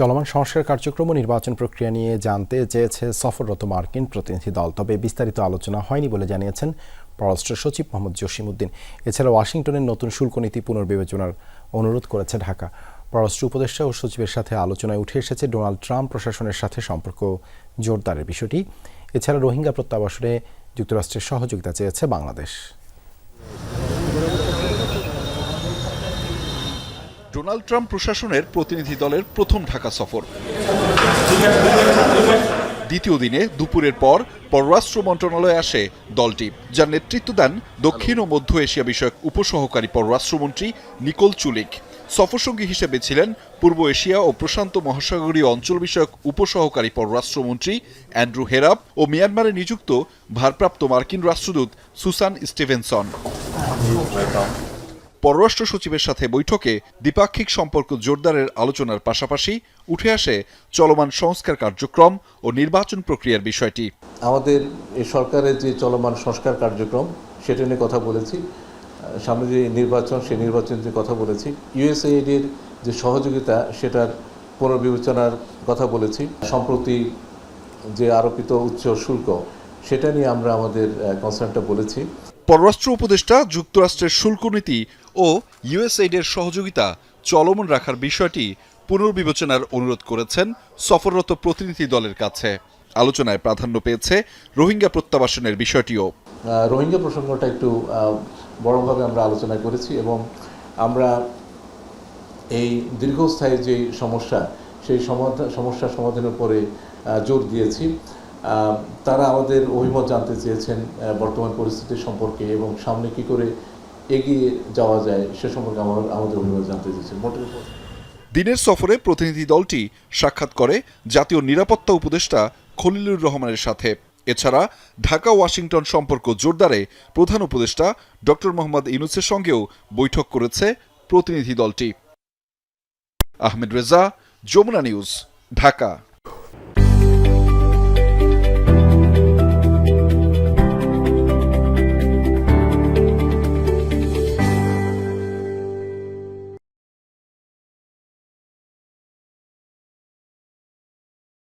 চলমান সংস্কার কার্যক্রম ও নির্বাচন প্রক্রিয়া নিয়ে জানতে চেয়েছে সফররত মার্কিন প্রতিনিধি দল। তবে বিস্তারিত আলোচনা হয়নি বলে জানিয়েছেন পররাষ্ট্র সচিব মোহাম্মদ জসিমউদ্দিন। এছাড়া ওয়াশিংটনের নতুন শুল্ক নীতি পুনর্বিবেচনার অনুরোধ করেছে ঢাকা। পররাষ্ট্র উপদেষ্টা ও সচিবের সাথে আলোচনায় উঠে এসেছে ডোনাল্ড ট্রাম্প প্রশাসনের সাথে সম্পর্ক জোরদারের বিষয়টি। এছাড়া রোহিঙ্গা প্রত্যাবাসনে যুক্তরাষ্ট্রের সহযোগিতা চেয়েছে বাংলাদেশ। ডোনাল্ড ট্রাম্প প্রশাসনের প্রতিনিধি দলের প্রথম ঢাকা সফর। দ্বিতীয় দিনে দুপুরের পর পররাষ্ট্র মন্ত্রণালয়ে আসে দলটি, যার নেতৃত্ব দেন দক্ষিণ ও মধ্য এশিয়া বিষয়ক উপসহকারী পররাষ্ট্রমন্ত্রী নিকোল চুলিক। সফরসঙ্গী হিসেবে ছিলেন পূর্ব এশিয়া ও প্রশান্ত মহাসাগরীয় অঞ্চল বিষয়ক উপসহকারী পররাষ্ট্রমন্ত্রী অ্যান্ড্রু হেরাপ ও মিয়ানমারে নিযুক্ত ভারপ্রাপ্ত মার্কিন রাষ্ট্রদূত সুসান স্টিভেনসন। পররাষ্ট্র সচিবের সাথে বৈঠকে দ্বিপাক্ষিক সম্পর্ক জোরদারের আলোচনার পাশাপাশি উঠে আসে চলমান সংস্কার কার্যক্রম ও নির্বাচন প্রক্রিয়ার বিষয়টি। আমাদের এই সরকারের যে চলমান সংস্কার কার্যক্রম সেটা নিয়ে কথা বলেছি। সামনে যে নির্বাচন সেই নির্বাচন নিয়ে কথা বলেছি। ইউএসএইডের যে সহযোগিতা সেটার পুনর্বিবেচনার কথা বলেছি। সম্প্রতি যে আরোপিত উচ্চ শুল্ক সেটা নিয়ে আমরা আমাদের কনসার্নটা বলেছি। পররাষ্ট্র উপদেষ্টা যুক্তরাষ্ট্রের শুল্ক নীতি ও ইউএসএইডের সহযোগিতা চলমান রাখার বিষয়টি পুনর্বিবেচনার অনুরোধ করেছেন সফররত প্রতিনিধি দলের কাছে। আলোচনায় প্রাধান্য পেয়েছে রোহিঙ্গা প্রত্যাবাসনের বিষয়টিও। রোহিঙ্গা প্রসঙ্গটা একটু বড়ভাবে আমরা আলোচনা করেছি এবং আমরা এই দীর্ঘস্থায়ী যে সমস্যা, সেই সমাধান সমস্যার সমাধানের উপরে জোর দিয়েছি। তারা আমাদের অভিমত জানতে চেয়েছেন বর্তমান পরিস্থিতি সম্পর্কে এবং সামনে কি করে এগিয়ে যাওয়া যায়, সে সম্পর্কে আমার, আমাদের অভিমত জানতে চেয়েছেন। মোটের উপর দিনের সফরে প্রতিনিধি দলটি সাক্ষাৎ করে জাতীয় নিরাপত্তা উপদেষ্টা খলিলুর রহমানের সাথে। এছাড়া ঢাকা, ওয়াশিংটন সম্পর্ক জোরদারে প্রধান উপদেষ্টা ডক্টর মোহাম্মদ ইউনুসের সঙ্গেও বৈঠক করেছে প্রতিনিধি দলটি। আহমেদ রেজা, যমুনা নিউজ, ঢাকা।